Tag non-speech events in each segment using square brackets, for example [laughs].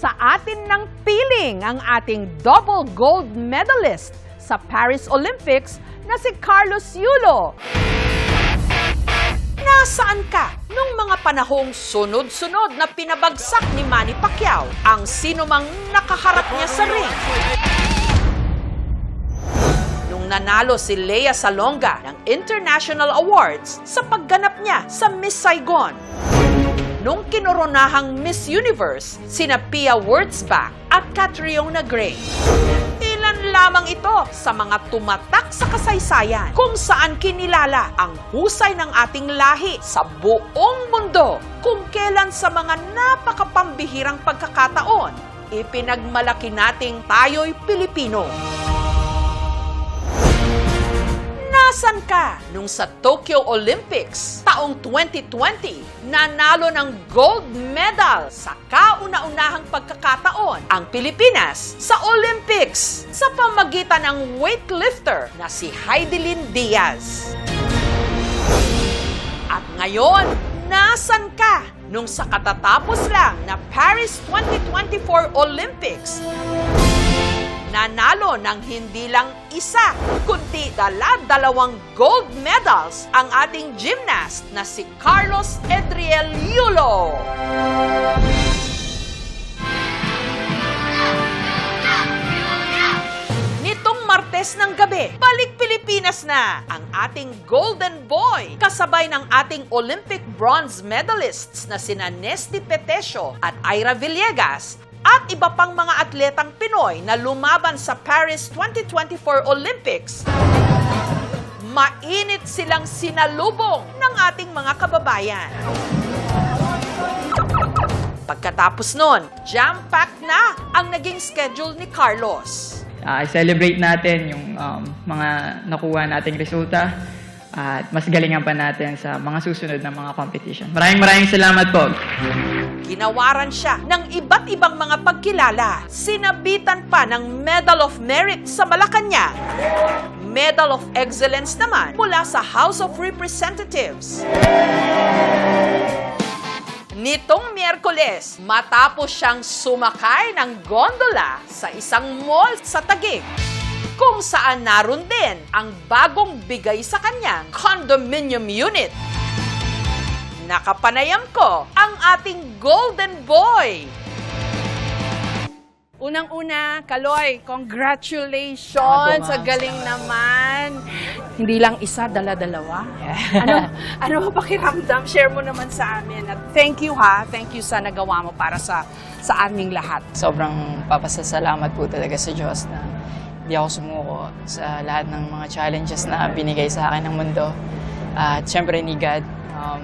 sa atin ng piling ang ating double gold medalist sa Paris Olympics na si Carlos Yulo. Nasaan ka nung mga panahong sunod-sunod na pinabagsak ni Manny Pacquiao ang sinumang nakaharap niya sa ring? Nung nanalo si Lea Salonga ng International Awards sa pagganap niya sa Miss Saigon. Nung kinoronahang Miss Universe, sina Pia Wurtzbach at Catriona Gray. Ilan lamang ito sa mga tumatak sa kasaysayan kung saan kinilala ang husay ng ating lahi sa buong mundo kung kailan sa mga napakapambihirang pagkakataon ipinagmalaki nating tayo'y Pilipino. Nasaan ka nung sa Tokyo Olympics taong 2020 nanalo ng gold medal sa kauna-unahang pagkakataon ang Pilipinas sa Olympics sa pamagitan ng weightlifter na si Heidelin Diaz? At ngayon, nasan ka nung sa katatapos lang na Paris 2024 Olympics nanalo ng hindi lang isa, kundi dala-dalawang gold medals ang ating gymnast na si Carlos Edriel Yulo. Nitong Martes ng gabi, balik Pilipinas na ang ating Golden Boy kasabay ng ating Olympic bronze medalists na sina Nesty Petesio at Ira Villegas at iba pang mga atletang Pinoy na lumaban sa Paris 2024 Olympics. Mainit silang sinalubong ng ating mga kababayan. Pagkatapos nun, jam-packed na ang naging schedule ni Carlos. Ah, i-celebrate natin yung um, mga nakuha nating resulta at mas galingan pa natin sa mga susunod na mga competition. Maraming maraming salamat po. Ginawaran siya ng iba't ibang mga pagkilala. Sinabitan pa ng Medal of Merit sa Malacanang. Medal of Excellence naman mula sa House of Representatives. Nitong Miyerkules, matapos siyang sumakay ng gondola sa isang mall sa Taguig, kung saan naroon din ang bagong bigay sa kanyang condominium unit. Nakapanayam ko ang ating golden boy. Unang-una, Kaloy, congratulations! Sa galing naman. Hindi lang isa, dala-dalawa. [laughs] Ano, ano pakiramdam? Share mo naman sa amin. At thank you ha. Thank you sa nagawa mo para sa sa aming lahat. sobrang papasasalamat po talaga sa Diyos na hindi ako sumuko sa lahat ng mga challenges na binigay sa akin ng mundo. At syempre ni God, um,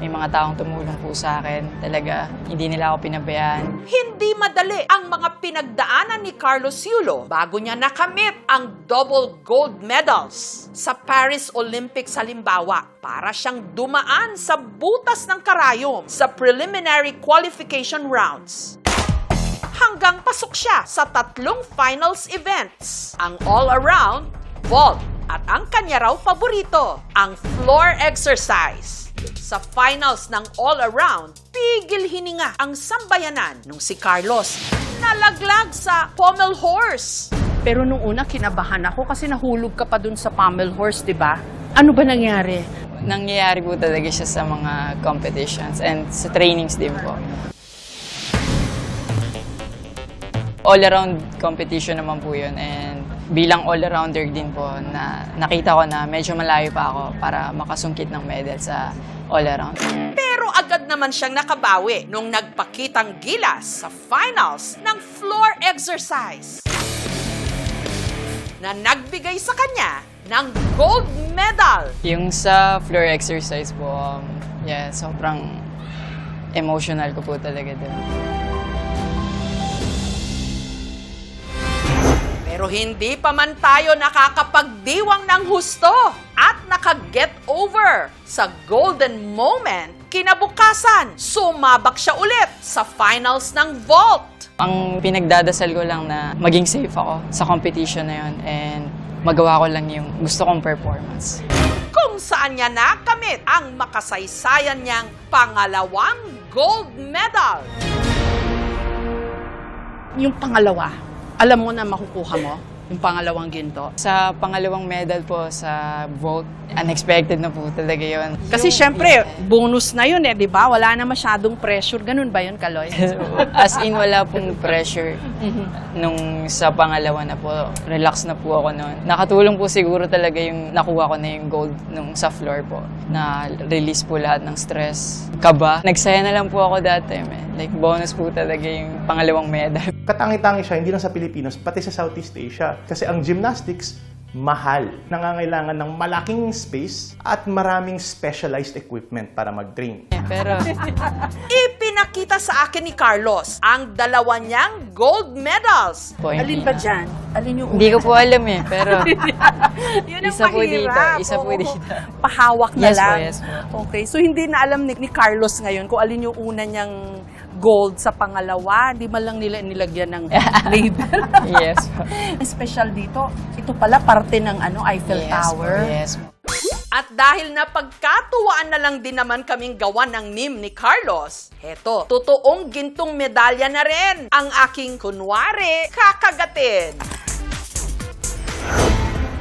may mga taong tumulong po sa akin. Talaga, hindi nila ako pinabayaan. Hindi madali ang mga pinagdaanan ni Carlos Yulo bago niya nakamit ang double gold medals sa Paris Olympics halimbawa para siyang dumaan sa butas ng karayom sa preliminary qualification rounds. Hanggang pasok siya sa tatlong finals events, ang all-around, vault, at ang kanya raw paborito, ang floor exercise. Sa finals ng all-around, pigil hininga ang sambayanan nung si Carlos nalaglag sa pommel horse. Pero nung una, kinabahan ako kasi nahulog ka pa dun sa pommel horse, di ba? Ano ba nangyari? Nangyayari po talaga siya sa mga competitions and sa trainings din po. All-around competition naman po yun and bilang all-arounder din po na nakita ko na medyo malayo pa ako para makasungkit ng medal sa all-around. Pero agad naman siyang nakabawi nung nagpakitang gilas sa finals ng floor exercise na nagbigay sa kanya ng gold medal. Yung sa floor exercise po, um, yeah, sobrang emotional ko po talaga dun. Pero hindi pa man tayo nakakapagdiwang ng husto at nakaget over sa golden moment. Kinabukasan, sumabak siya ulit sa finals ng vault. Ang pinagdadasal ko lang na maging safe ako sa competition na yun and magawa ko lang yung gusto kong performance. kung saan niya nakamit ang makasaysayan niyang pangalawang gold medal. Yung pangalawa, alam mo na makukuha mo? Yung pangalawang ginto? Sa pangalawang medal po sa vault, unexpected na po talaga yun. Kasi syempre, bonus na yun eh, di ba? Wala na masyadong pressure. Ganun ba yun, Kaloy? [laughs] As in, wala pong pressure nung sa pangalawa na po. Relax na po ako noon. Nakatulong po siguro talaga yung nakuha ko na yung gold nung sa floor po. Na release po lahat ng stress, kaba. Nagsaya na lang po ako that time eh. Like bonus po talaga yung pangalawang medal. [laughs] Katangi-tangi siya, hindi lang sa Pilipinas, pati sa Southeast Asia. Kasi ang gymnastics, mahal. Nangangailangan ng malaking space at maraming specialized equipment para mag-train. Pero [laughs] Ipinakita sa akin ni Carlos ang dalawa niyang gold medals. po, Alin ba dyan? Alin yung Hindi ko po alam eh, pero [laughs] Yun ang isa po dito, mahirap. isa po Oo. dito. Pahawak na Yes po, lang. yes po. Okay, so hindi na alam ni, ni Carlos ngayon kung alin yung una niyang gold sa pangalawa. Hindi man lang nila nilagyan ng [laughs] label. yes special dito, ito pala parte ng ano Eiffel Yes po, Tower. yes. At dahil napagkatuwaan na lang din naman kaming gawa ng NIM ni Carlos, heto, totoong gintong medalya na rin ang aking kunwari kakagatin.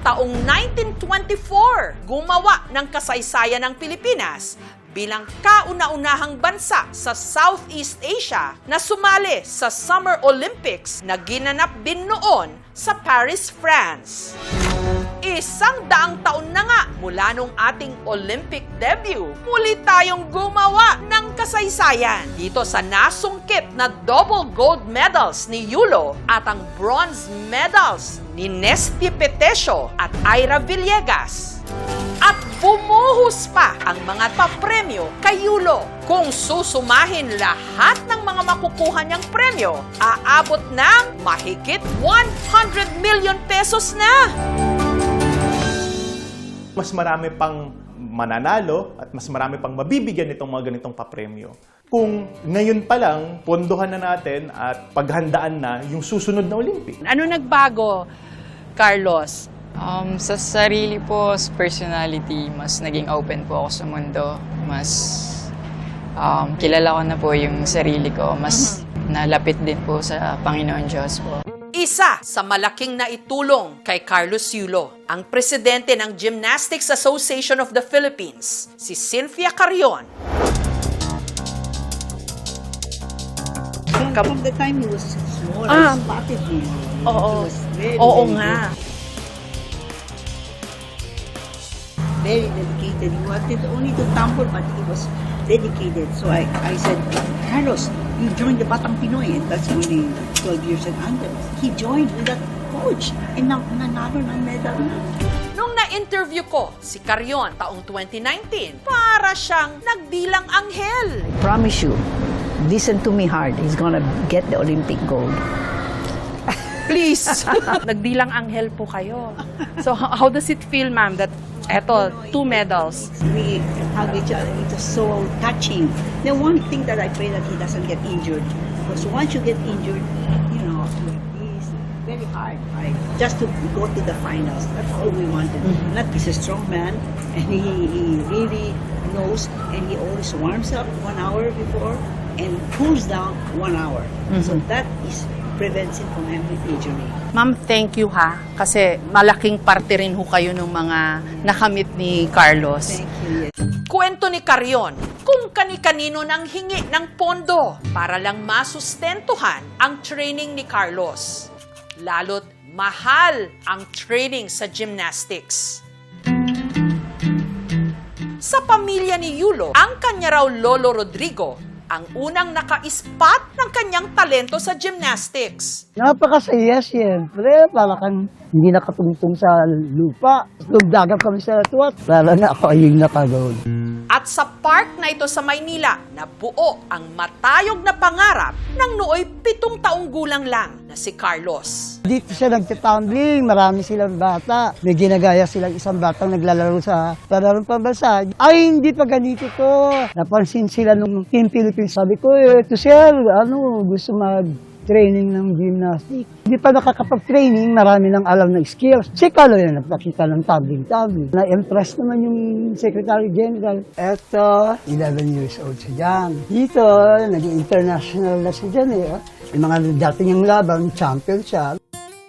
Taong 1924, gumawa ng kasaysayan ng Pilipinas bilang kauna-unahang bansa sa Southeast Asia na sumali sa Summer Olympics na ginanap din noon sa Paris, France. Isang daang taon na nga mula nung ating Olympic debut, muli tayong gumawa ng kasaysayan dito sa nasungkit na double gold medals ni Yulo at ang bronze medals ni Nesty Petesio at Ira Villegas. At bumuhos pa ang mga papremyo kay Yulo. Kung susumahin lahat ng mga makukuha niyang premyo, aabot ng mahigit 100 million pesos na! Mas marami pang mananalo at mas marami pang mabibigyan itong mga ganitong papremyo. Kung ngayon pa lang, pondohan na natin at paghandaan na yung susunod na Olympic. Ano nagbago, Carlos? Um, sa sarili po, sa personality, mas naging open po ako sa mundo. Mas um, kilala ko na po yung sarili ko. Mas nalapit din po sa Panginoon Diyos po. Isa sa malaking naitulong kay Carlos Yulo, ang presidente ng Gymnastics Association of the Philippines, si Cynthia Carion. From the time he was small, Ah. Oo. He was Oo very nga. Very dedicated. He wanted only to tumble, but he was dedicated. So I, I said, Carlos, you joined the Batang Pinoy, and that's only 12 years and under. He joined with that coach, and now nanalo ng medal na. Nung na-interview ko si Carion taong 2019, para siyang nagdilang anghel. Promise you, listen to me hard. He's gonna get the Olympic gold. Please. [laughs] Nagdilang anghel po kayo. So how does it feel, ma'am, that eto, two medals? we hug each other. It was so touching. The one thing that I pray that he doesn't get injured, because once you get injured, you know, it's very hard. Right? Just to go to the finals. That's all we wanted. Not he's a strong man, and he, he really knows, and he always warms up one hour before and cools down one hour. So that is prevents him from having injury. Ma'am, thank you ha. Kasi malaking parte rin ho kayo ng mga nakamit ni Carlos. Thank you. Yes. Kwento ni Carion kung kani-kanino nang hingi ng pondo para lang masustentuhan ang training ni Carlos. Lalo't mahal ang training sa gymnastics. Sa pamilya ni Yulo, ang kanya raw Lolo Rodrigo ang unang naka-spot ng kanyang talento sa gymnastics. Napakasaya siyempre, para kang hindi nakatungtong sa lupa. Lumdagan kami sa tuwat, para na ako ay yung nakagawin. At sa park na ito sa Maynila, nabuo ang matayog na pangarap ng nooy pitong taong gulang lang na si Carlos. Dito siya nagtatumbling, marami silang bata. May ginagaya silang isang batang naglalaro sa palarong pambansa. Ay, hindi pa ganito to. Napansin sila nung Team Philippines. Sabi ko, eh, ito sir, ano, gusto mag training ng gymnastics. Hindi pa nakakapag-training, marami nang alam ng skills. Si Carlo yan, nagpakita ng tabling-tabling. Na-impress naman yung Secretary General. Eto, 11 years old si Jan. Dito, naging international na si Jan eh. Yung mga dating yung laban, champion siya.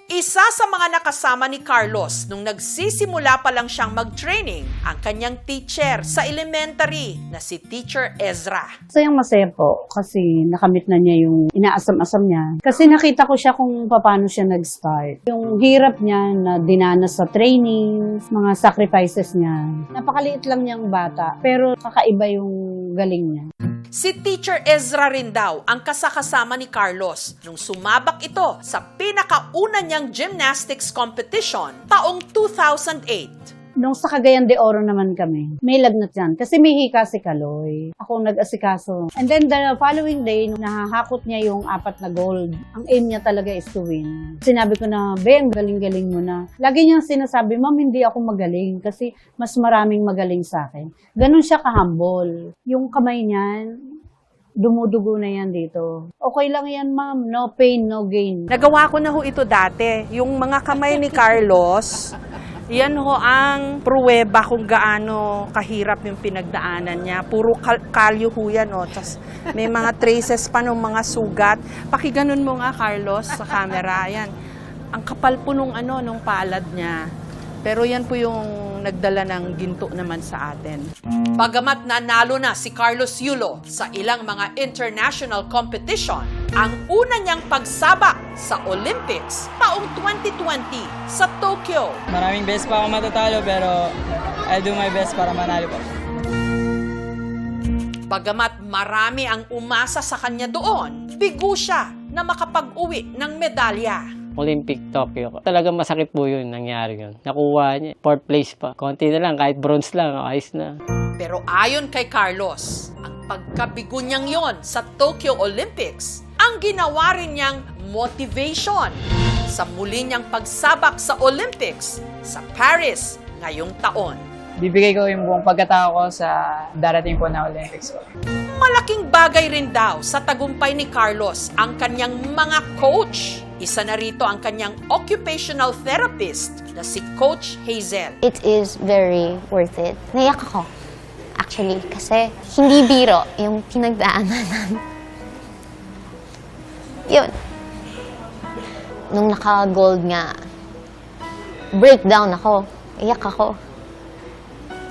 Isa sa mga nakasama ni Carlos nung nagsisimula pa lang siyang mag-training, ang kanyang teacher sa elementary na si Teacher Ezra. Masayang masaya po kasi nakamit na niya yung inaasam-asam niya. Kasi nakita ko siya kung paano siya nag-start. Yung hirap niya na dinanas sa training, mga sacrifices niya. Napakaliit lang niyang bata, pero kakaiba yung galing niya. Si Teacher Ezra rin daw ang kasakasama ni Carlos nung sumabak ito sa pinakauna niyang gymnastics competition taong 2008. Nung sa Cagayan de Oro naman kami, may lagnat yan. Kasi may hika si Kaloy. Ako nag-asikaso. And then the following day, nahahakot niya yung apat na gold. Ang aim niya talaga is to win. Sinabi ko na, Ben, galing-galing mo na. Lagi niyang sinasabi, Ma'am, hindi ako magaling kasi mas maraming magaling sa akin. Ganon siya kahambol. Yung kamay niyan, dumudugo na yan dito. Okay lang yan, ma'am. No pain, no gain. Nagawa ko na ho ito dati. Yung mga kamay ni [laughs] Carlos, yan ho ang pruweba kung gaano kahirap yung pinagdaanan niya. Puro kal- kalyo ho yan. Oh. Tas may mga [laughs] traces pa ng mga sugat. Pakiganon mo nga, Carlos, sa camera. Yan. Ang kapal po nung, ano, nung palad niya. Pero yan po yung nagdala ng ginto naman sa atin. Bagamat nanalo na si Carlos Yulo sa ilang mga international competition, ang una niyang pagsabak sa Olympics taong 2020 sa Tokyo. Maraming beses pa ako matatalo pero I'll do my best para manalo pa. Bagamat marami ang umasa sa kanya doon, bigo siya na makapag-uwi ng medalya. Olympic Tokyo. Talagang masakit po yun nangyari yun. Nakuha niya. Fourth place pa. Konti na lang, kahit bronze lang, ayos na. Pero ayon kay Carlos, ang pagkabigo niyang yon sa Tokyo Olympics, ang ginawa rin niyang motivation sa muli niyang pagsabak sa Olympics sa Paris ngayong taon. Bibigay ko yung buong pagkatao ko sa darating po na Olympics ko. Malaking bagay rin daw sa tagumpay ni Carlos ang kanyang mga coach. Isa na rito ang kanyang occupational therapist na si Coach Hazel. it is very worth it. Naiyak ako, actually, kasi hindi biro yung pinagdaanan namin. Yun. Nung naka-gold nga, breakdown ako. Iyak ako.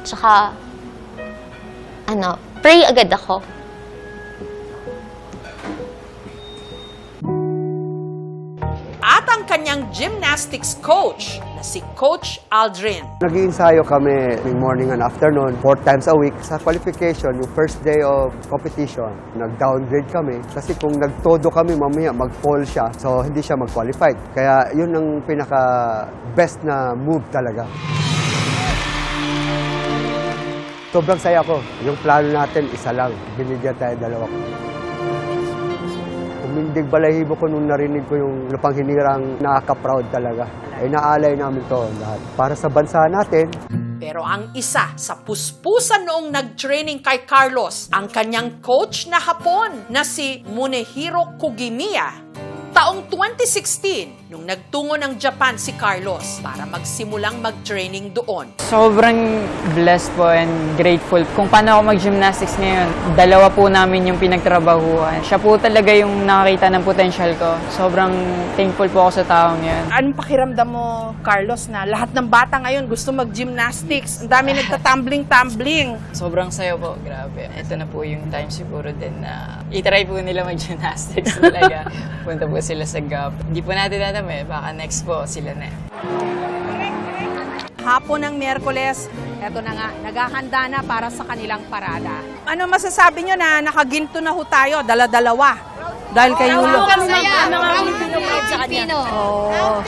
Tsaka, ano, pray agad ako. At ang kanyang gymnastics coach si Coach Aldrin. Nag-iinsayo kami ng morning and afternoon, four times a week. Sa qualification, yung first day of competition, nag-downgrade kami. Kasi kung nagtodo kami, mamaya mag-fall siya. So, hindi siya mag-qualified. Kaya yun ang pinaka-best na move talaga. Sobrang saya ko. Yung plano natin, isa lang. Binigyan tayo dalawa ko. Umindig balahibo ko nung narinig ko yung lupang hinirang nakaka-proud talaga. Ay naalay namin to lahat. Para sa bansa natin, Pero ang isa sa puspusan noong nag-training kay Carlos, ang kanyang coach na Hapon na si Munehiro Kugimiya. Taong 2016, nung nagtungo ng Japan si Carlos para magsimulang mag-training doon. Sobrang blessed po and grateful. Kung paano ako mag-gymnastics ngayon, dalawa po namin yung pinagtrabahuan. Siya po talaga yung nakakita ng potential ko. Sobrang thankful po ako sa taong yan. Anong pakiramdam mo, Carlos, na lahat ng bata ngayon gusto mag-gymnastics? Ang dami nagtatumbling-tumbling. Sobrang sayo po, grabe. Ito na po yung time siguro din na itry po nila mag-gymnastics [laughs] talaga. Punta po sila sa GAP. Hindi po natin alam eh, baka next po sila na. Hapon ng Miyerkules, eto na nga, naghahanda na para sa kanilang parada. Ano masasabi nyo na nakaginto na ho tayo, dala-dalawa? Dahil kay Yulo. Oo.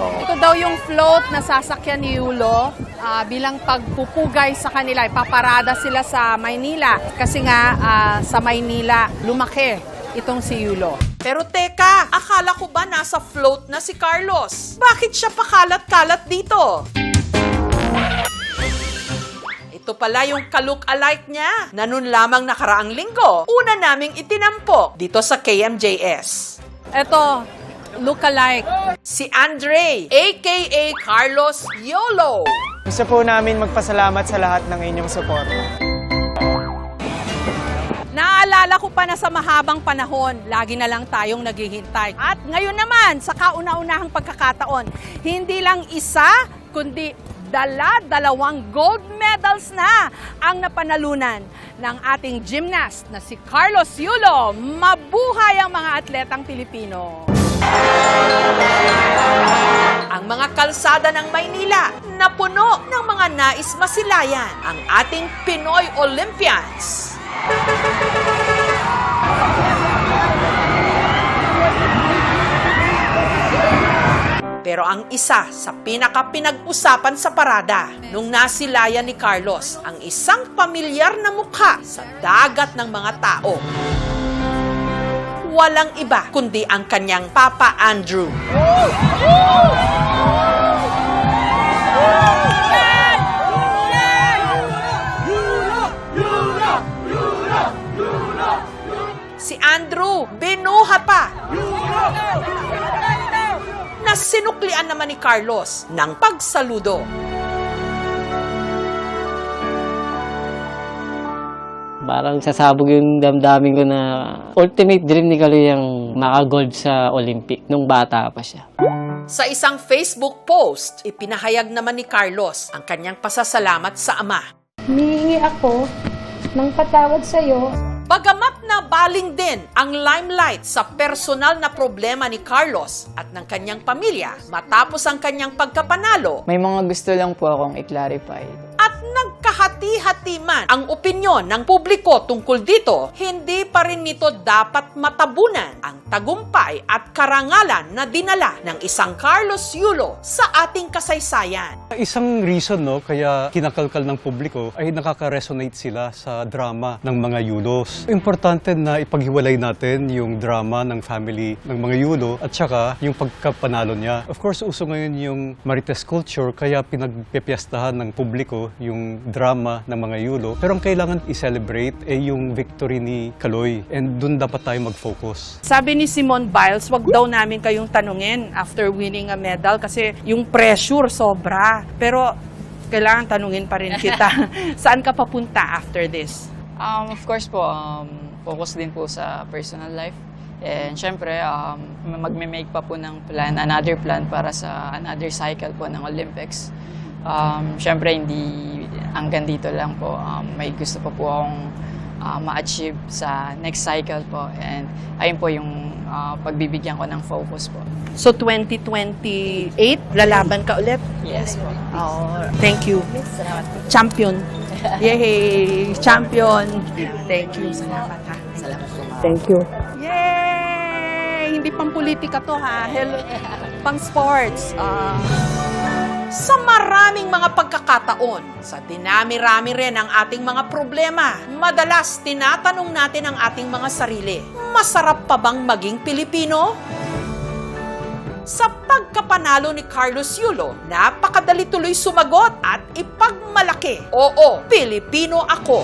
Ito daw yung float na sasakyan ni Yulo ah, bilang pagpupugay sa kanila. Ipaparada sila sa Maynila. Kasi nga ah, sa Maynila, lumaki itong si Yulo. Pero teka, akala ko ba nasa float na si Carlos? Bakit siya pakalat-kalat dito? Ito pala yung ka-look-alike niya na nun lamang nakaraang linggo. Una naming itinampok dito sa KMJS. Eto, look-alike. Si Andre, aka Carlos YOLO. Gusto po namin magpasalamat sa lahat ng inyong suporta. Naaalala ko pa na sa mahabang panahon, lagi na lang tayong naghihintay. At ngayon naman, sa kauna-unahang pagkakataon, hindi lang isa, kundi dala-dalawang gold medals na ang napanalunan ng ating gymnast na si Carlos Yulo. Mabuhay ang mga atletang Pilipino! Ang mga kalsada ng Maynila na puno ng mga nais masilayan ang ating Pinoy Olympians. Pero ang isa sa pinaka-pinag-usapan sa parada nung nasilayan ni Carlos ang isang pamilyar na mukha sa dagat ng mga tao. Walang iba kundi ang kanyang Papa Andrew. Si binuhat pa. Na sinuklian naman ni Carlos ng pagsaludo. Parang sasabog yung damdamin ko na ultimate dream ni Kaloy yung maka-gold sa Olympic nung bata pa siya. Sa isang Facebook post, ipinahayag naman ni Carlos ang kanyang pasasalamat sa ama. Humihingi ako ng patawad sa'yo Bagamat na baling din ang limelight sa personal na problema ni Carlos at ng kanyang pamilya matapos ang kanyang pagkapanalo May mga gusto lang po akong i-clarify. At nagkahati-hati man ang opinyon ng publiko tungkol dito, hindi pa rin nito dapat matabunan ang tagumpay at karangalan na dinala ng isang Carlos Yulo sa ating kasaysayan. Isang reason no kaya kinakalkal ng publiko ay nakaka-resonate sila sa drama ng mga yulos. Importante na ipaghiwalay natin yung drama ng family ng mga yulo at saka yung pagkapanalo niya. Of course, uso ngayon yung Marites culture kaya pinagpepiestahan ng publiko yung drama ng mga yulo. Pero ang kailangan i-celebrate ay yung victory ni Kaloy and dun dapat tayo mag-focus. Sabi ni Simone Biles, wag daw namin kayong tanungin after winning a medal kasi yung pressure sobra. Pero kailangan tanungin pa rin kita. [laughs] Saan ka papunta after this? Um, of course po, um, focus din po sa personal life. And syempre, um, magme-make pa po ng plan, another plan para sa another cycle po ng Olympics. Um, syempre, hindi hanggang dito lang po. Um, may gusto pa po akong uh, ma-achieve sa next cycle po. And ayun po yung uh, pagbibigyan ko ng focus po. So 2028, lalaban ka ulit? Yes po. Oh, thank you. Champion. Yay! Champion! Thank you. Salamat ha. Salamat po. Thank you. Yay! Hindi pang politika to ha. Hell, pang sports. Ah. Sa maraming mga pagkakataon, sa dinami-rami rin ang ating mga problema, madalas tinatanong natin ang ating mga sarili, masarap pa bang maging Pilipino? Sa pagkapanalo ni Carlos Yulo, napakadali tuloy sumagot at ipagmalaki, Oo, Pilipino ako.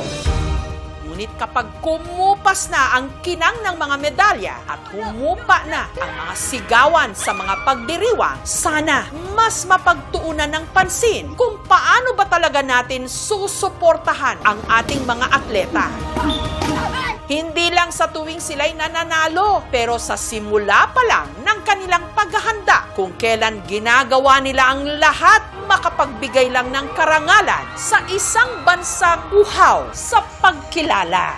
Ngunit kapag kumupas na ang kinang ng mga medalya at humupa na ang mga sigawan sa mga pagdiriwang, sana mas mapagtuunan ng pansin kung paano ba talaga natin susuportahan ang ating mga atleta. Hindi lang sa tuwing sila'y nananalo, pero sa simula pa lang ng kanilang paghahanda kung kailan ginagawa nila ang lahat makapagbigay lang ng karangalan sa isang bansang uhaw sa pagkilala.